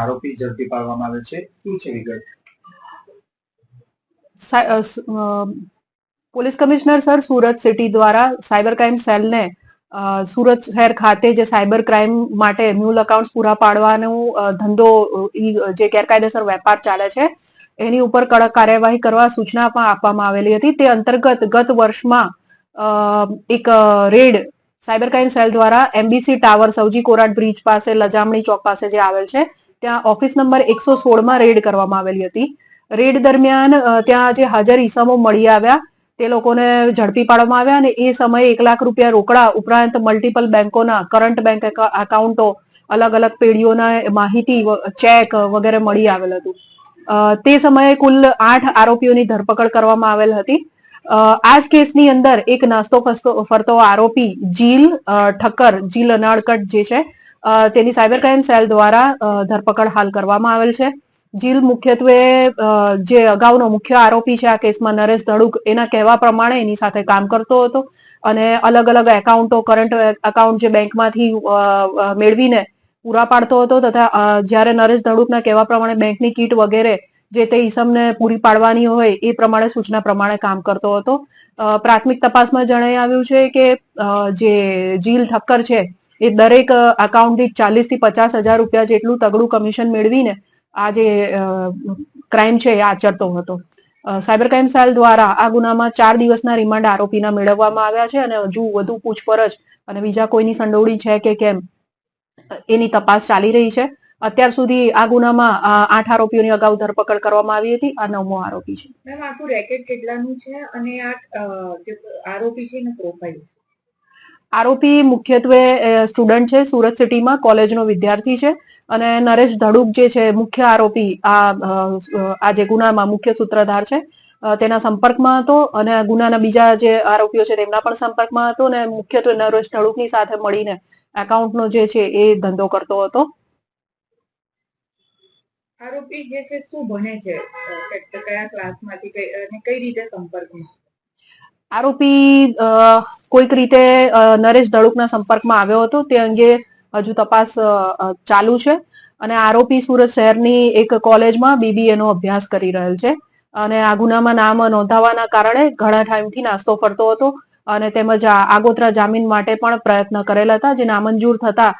આરોપી ઝડપી પાડવામાં આવે છે. શું છે વિગત? Police commissioner sir Surat city દ્વારા સાયબર ક્રાઇમ સેલને સુરત શહેર ખાતે જે સાયબર ક્રાઇમ માટે મ્યુલ એકાઉન્ટ્સ પૂરા પાડવાનો ધંધો જે ગેરકાયદેસર વેપાર ચાલે છે, એની ઉપર કડક કાર્યવાહી કરવા સૂચના પણ આપવામાં આવેલી હતી. તે અંતર્ગત ગત વર્ષમાં એક રેડ સાયબર ક્રાઇમ સેલ દ્વારા એમબીસી ટાવર સૌજી કોરાટ બ્રિજ પાસે, લજામણી ચોક પાસે જે આવેલ છે ત્યાં ઓફિસ નંબર એકસો સોળમાં રેડ કરવામાં આવેલી હતી. રેડ દરમિયાન ત્યાં જે હાજર ઈસમો મળી આવ્યા, તે લોકોને ઝડપી પાડવામાં આવ્યા અને એ સમયે એક લાખ રૂપિયા રોકડા ઉપરાંત મલ્ટિપલ બેંકોના કરંટ બેંક એકાઉન્ટો અલગ અલગ પેઢીઓના માહિતી ચેક વગેરે મળી આવેલ હતું. તે સમયે કુલ આઠ આરોપીઓની ધરપકડ કરવામાં આવેલ હતી. આ જ કેસની અંદર એક નાસ્તો ફરતો આરોપી જીલ ઠક્કર, જીલ અનાળકટ જે છે તેની સાયબર ક્રાઇમ સેલ દ્વારા ધરપકડ હાલ કરવામાં આવેલ છે. જીલ મુખ્યત્વે જે અગાઉનો મુખ્ય આરોપી છે આ કેસમાં નરેશ ધડુક, એના કહેવા પ્રમાણે એની સાથે કામ કરતો હતો અને અલગ અલગ એકાઉન્ટો, કરંટ એકાઉન્ટ જે બેંકમાંથી મેળવીને પૂરા પાડતો હતો તથા જ્યારે નરેશ ધડુકના કહેવા પ્રમાણે બેંકની કીટ વગેરે જે તે ઈસમને પૂરી પાડવાની હોય એ પ્રમાણે સૂચના પ્રમાણે કામ કરતો હતો. પ્રાથમિક તપાસમાં જણાઈ આવ્યું છે કે જે જીલ ઠક્કર છે એ દરેક અકાઉન્ટથી ચાલીસથી પચાસ હજાર રૂપિયા જેટલું તગડું કમિશન મેળવીને આ જે ક્રાઇમ છે એ આચરતો હતો. સાયબર ક્રાઇમ સેલ દ્વારા આ ગુનામાં ચાર દિવસના રિમાન્ડ આરોપીના મેળવવામાં આવ્યા છે અને હજુ વધુ પૂછપરછ અને બીજા કોઈની સંડોવણી છે કે કેમ, એની તપાસ ચાલી રહી છે. અત્યાર સુધી આ ગુનામાં આઠ આરોપીઓની અગાઉ ધરપકડ કરવામાં આવી હતી આ નવમો આરોપી છે. મેમ, આખું રેકેટ કેટલાનું છે અને આ આરોપી છે એનું પ્રોફાઇલ આરોપી મુખ્યત્વે સ્ટુડન્ટ છે, સુરત સિટીમાં કોલેજનો વિદ્યાર્થી છે અને નરેશ ધડુક જે છે, મુખ્ય આરોપી, આ આ ગુનામાં મુખ્ય સૂત્રધાર છે તેના સંપર્કમાં હતો અને ગુનાના બીજા જે આરોપીઓ છે તેમના પણ સંપર્કમાં હતો અને મુખ્યત્વે નરેશ ધડુકની સાથે મળીને એકાઉન્ટનો જે છે એ ધંધો કરતો હતો. આરોપી જે છે, શું ભણે છે? કયા ક્લાસમાંથી કઈ રીતે સંપર્કમાં? આરોપી કોઈક રીતે નરેશ ધડુકના સંપર્કમાં આવ્યો હતો. તે અંગે હજુ તપાસ ચાલુ છે. અને આરોપી સુરત શહેરની એક કોલેજમાં બીબીએ નો અભ્યાસ કરી રહેલ છે. અને આ ગુનામાં નામ નોંધાવાના કારણે ઘણા ટાઈમથી નાસ્તો ફરતો હતો અને તેમજ આગોતરા જામીન માટે પણ પ્રયત્ન કરેલા હતા, જે નામંજૂર થતા